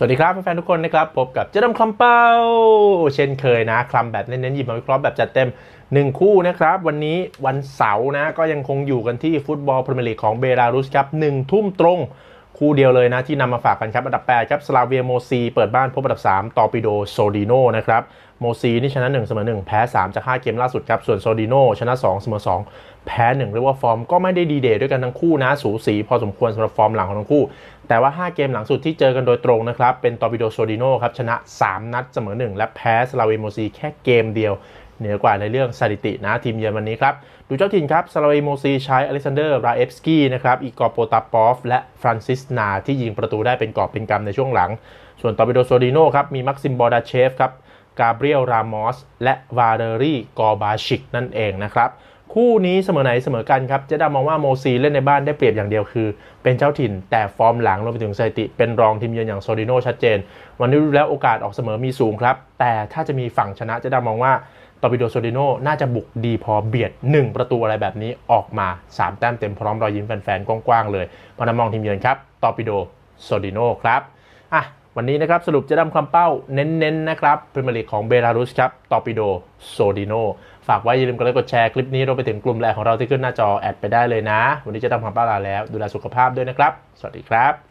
สวัสดีครับแฟนๆทุกคนนะครับพบกับเจดมคลัมเป้า เช่นเคยนะคลัมแบบเน้นๆหยิบมาวิเคราะห์แบบจัดเต็ม 1 คู่นะครับ วันนี้วันเสาร์นะก็ยังคงอยู่กันที่ฟุตบอลพรีเมียร์ลีกของเบลารุสครับหนึ่งทุ่มตรง คู่เดียวเลยนะที่นำมาฝากกันครับ อันดับ 8 ครับสลาเวียโมซีเปิดบ้านพบอันดับ 3 ตอร์ปิโดโซดิโนนะครับโมซีนี่ชนะ 1 เสมอ 1 แพ้ 3 จาก 5 เกมล่าสุดครับ ส่วนโซดิโนชนะ 2 เสมอ 2 แพ้ 1 เรียกว่าฟอร์มก็ไม่ได้ดีเดย์ด้วยกันทั้งคู่นะ สูสีพอสมควรสำหรับฟอร์มหลังของทั้งคู่ แต่ว่า 5 เกมหลังสุดที่เจอกันโดยตรงนะครับ เป็นตอร์ปิโดโซดิโนครับ ชนะ 3 นัดเสมอ 1 และแพ้สลาเวียโมซีแค่เกมเดียว เหนือกว่าในเรื่องสถิตินะทีมเยือนวันนี้ครับ ดูเจ้าถิ่นครับซาลาเวโมซีใช้อเล็กซานเดอร์ราเอฟสกี้นะครับอีกอร์โปตาปอฟ และฟรานซิสนาที่ยิงประตูได้เป็นกอบเป็นกำในช่วงหลัง ส่วนตอร์ปิโดโซดิโนครับมีมักซิมบอดาเชฟครับกาเบรียลรามอสและวาเลรีกอบาชิกนั่นเองนะครับคู่นี้เสมอไหนเสมอกันครับเจดามองว่าโมซีเล่นในบ้านได้เปรียบอย่างเดียวคือ เป็นเจ้าถิ่นแต่ฟอร์มหลังรวมไปถึงสถิติ เป็นรองทีมเยือนอย่างโซดิโนชัดเจน วันนี้ดูแล้วโอกาสออกเสมอมีสูงครับ แต่ถ้าจะมีฝั่งชนะเจดามองว่า ตอร์ปิโดโซดิโนน่าจะบุกดีพอเบียด 1 ประตูอะไรแบบนี้ออกมา 3 แต้มเต็มพร้อมรอยยิ้มแฟนๆ กว้างๆ เลยมานมองทีมเยือนครับตอร์ปิโดโซดิโนครับอะวันนี้นะครับสรุปจะดำคำเป้าเน้นๆนะครับพรีเมียร์ลีกของเบลารุสครับตอร์ปิโดโซดิโนฝากไว้อย่าลืมกดไลค์กดแชร์คลิปนี้รวมไปถึงกลุ่มแรกของเราที่ขึ้นหน้าจอแอดไปได้เลยนะ วันนี้จะดำคำเป้าลาแล้ว ดูแลสุขภาพด้วยนะครับ สวัสดีครับ